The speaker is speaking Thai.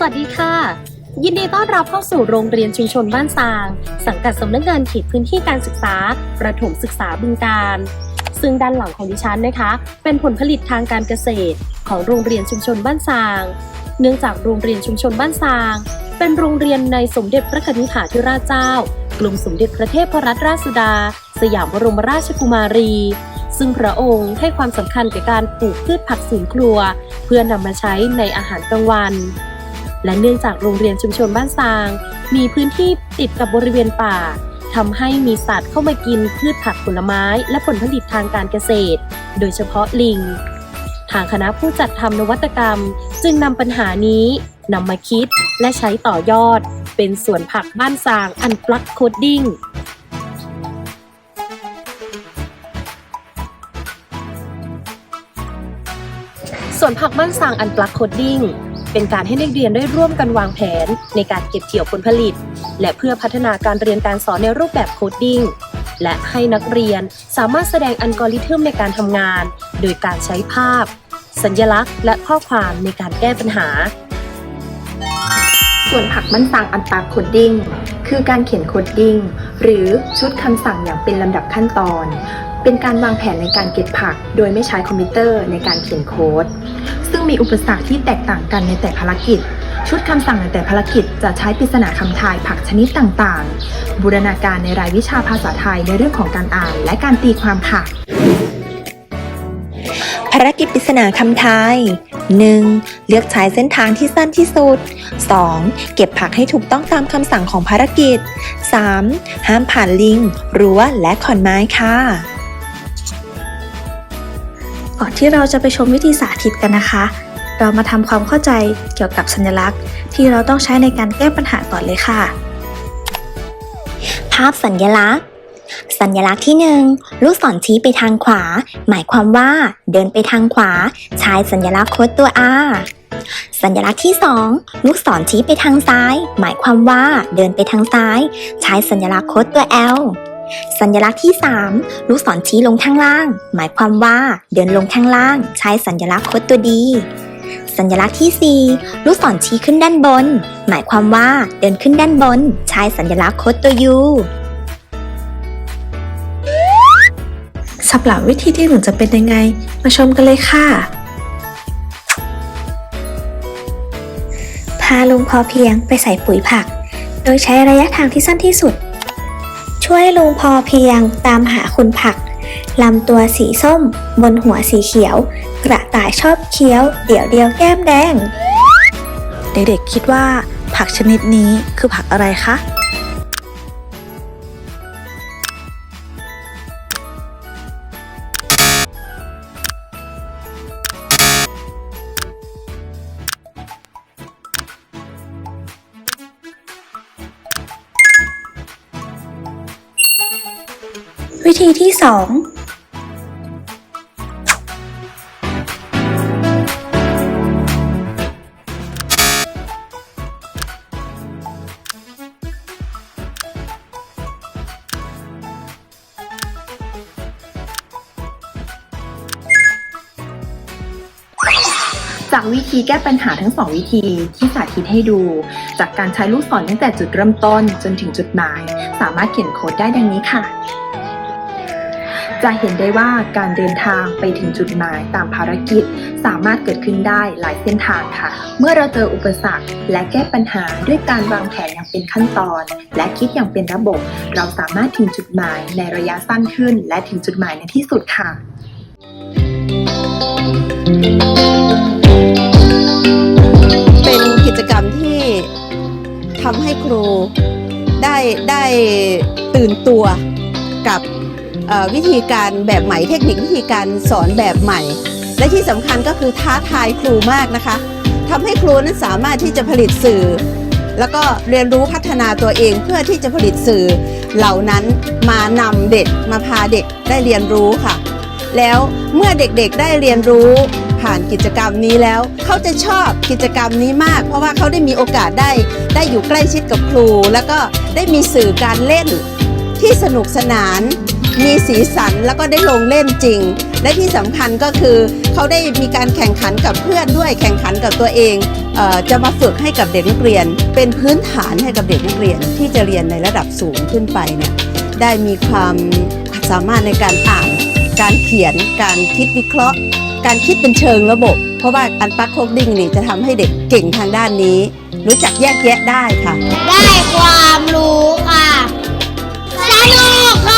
สวัสดีค่ะ ยินดีต้อนรับเข้าสู่โรงเรียนชุมชนบ้านซาง สังกัดสำนักงานเขตพื้นที่การศึกษา ประถมศึกษาบึงการ ซึ่งด้านหลังของดิฉันนะคะ เป็นผลผลิตทางการเกษตร ของโรงเรียนชุมชนบ้านซาง เนื่องจากโรงเรียนชุมชนบ้านซาง เป็นโรงเรียนในสมเด็จพระกนิษฐาธิราชเจ้ากลุ่มสมเด็จพระเทพรัตนราชสุดา สยามบรมราชกุมารี ซึ่งพระองค์ให้ความสำคัญแก่การปลูกพืชผักสวนครัว เพื่อนำมาใช้ในอาหารกลางวัน และเนื่องจากโรงเรียนชุมชนบ้านซาง มีพื้นที่ติดกับบริเวณป่าทำให้มีสัตว์เข้ามากินพืชผักผลไม้และผลผลิตทางการเกษตร โดยเฉพาะลิง ทางคณะผู้จัดทำนวัตกรรม จึงนำปัญหานี้นำมาคิดและใช้ต่อยอด เป็นสวนผักบ้านซางอันปลักโคดดิ้งสวนผักบ้านสางอันปลักโคดดิ้ง เป็นการให้นักเรียนได้ร่วมกันวางแผน ในการเก็บเกี่ยวผลผลิต และเพื่อพัฒนาการเรียนการสอนในรูปแบบโคดดิ้งและให้นักเรียนสามารถแสดงอัลกอริทึมในการทำงาน โดยการใช้ภาพ สัญลักษณ์ และข้อความในการแก้ปัญหา ส่วนผักมันสั่งอันตราโคดดิ้งคือการเขียนโคดดิ้ง หรือชุดคำสั่งอย่างเป็นลำดับขั้นตอน เป็นการวางแผนในการเก็บผัก โดยไม่ใช้คอมพิวเตอร์ในการเขียนโค้ด ซึ่งมีอุปสรรคที่แตกต่างกันในแต่ภารกิจ ชุดคำสั่งในแต่ภารกิจจะใช้ปริศนาคำทายผักชนิดต่างๆ บูรณาการในรายวิชาภาษาไทยในเรื่องของการอ่านและการตีความค่ะารกิจปริศนาคำทาย 1. เลือกใช้เส้นทางที่สั้นที่สุด 2. เก็บผักให้ถูกต้องตามคำสั่งของภารกิจ 3. ห้ามผ่านลิง รั้ว และขอนไม้ค่ะ ก่อนที่เราจะไปชมวิธีสาธิตกันนะคะ เรามาทำความเข้าใจเกี่ยวกับสัญลักษณ์ ที่เราต้องใช้ในการแก้ปัญหาก่อนเลยค่ะ ภาพสัญญลักษณ์ สัญลักษณ์ที่ 1 ลูกศรชี้ไปทางขวา หมายความว่า เดินไปทางขวา ใช้สัญลักษณ์โค้ดตัว R สัญลักษณ์ที่ 2 ลูกศรชี้ไปทางซ้าย หมายความว่า เดินไปทางซ้าย ใช้สัญลักษณ์โค้ดตัว L สัญลักษณ์ที่ 3 ลูกศรชี้ลงข้างล่าง หมายความว่า เดินลงข้างล่าง ใช้สัญลักษณ์โค้ดตัว D สัญลักษณ์ที่ 4 ลูกศรชี้ขึ้นด้านบน หมายความว่า เดินขึ้นด้านบน ใช้สัญลักษณ์โค้ดตัว U สำหรับวิธีที่หนึ่งจะเป็นยังไง มาชมกันเลยค่ะ พาลุงพอเพียงไปใส่ปุ๋ยผัก โดยใช้ระยะทางที่สั้นที่สุด ช่วยลุงพอเพียงตามหาคุณผักลำตัวสีส้ม บนหัวสีเขียว กระต่ายชอบเคี้ยว เดี่ยวเดียวแก้มแดง เด็กๆคิดว่าผักชนิดนี้คือผักอะไรคะ วิธีที่ 2จากวิธีแก้ปัญหาทั้งสองวิธีที่สาธิตให้ดู จากการใช้ลูกศรตั้งแต่จุดเริ่มต้นจนถึงจุดหมาย สามารถเขียนโค้ดได้ดังนี้ค่ะ จะเห็นได้ว่าการเดินทางไปถึงจุดหมายตามภารกิจ สามารถเกิดขึ้นได้หลายเส้นทางค่ะ เมื่อเราเจออุปสรรคและแก้ปัญหาด้วยการวางแผนอย่างเป็นขั้นตอน และคิดอย่างเป็นระบบ เราสามารถถึงจุดหมายในระยะสั้นขึ้น และถึงจุดหมายในที่สุดค่ะ เป็นกิจกรรมที่ทำให้ครูได้ได้ตื่นตัวกับ วิธีการแบบใหม่เทคนิควิธีการสอนแบบใหม่ และที่สำคัญก็คือท้าทายครูมากนะคะทำให้ครูนั้นสามารถที่จะผลิตสื่อ แล้วก็เรียนรู้พัฒนาตัวเองเพื่อที่จะผลิตสื่อ เหล่านั้นมานำเด็กมาพาเด็กได้เรียนรู้ค่ะ แล้วเมื่อเด็กๆได้เรียนรู้ผ่านกิจกรรมนี้แล้วเขาจะชอบกิจกรรมนี้มาก เพราะว่าเขาได้มีโอกาสได้ ได้อยู่ใกล้ชิดกับครู แล้วก็ได้มีสื่อการเล่นที่สนุกสนาน มีสีสันแล้วก็ได้ลงเล่นจริง และที่สำคัญก็คือเขาได้มีการแข่งขันกับเพื่อนด้วยแข่งขันกับตัวเองเออจะมาฝึกให้กับเด็กนักเรียน เป็นพื้นฐานให้กับเด็กนักเรียนที่จะเรียนในระดับสูงขึ้นไปเนี่ยได้มีความสามารถในการอ่าน การเขียน การคิดวิเคราะห์ การคิดเป็นเชิงระบบ เพราะว่าอันปักโคกดิ้งนี่จะทำให้เด็กเก่งทางด้านนี้ รู้จักแยกแยะได้ค่ะ ได้ความรู้ค่ะ สนุกค่ะ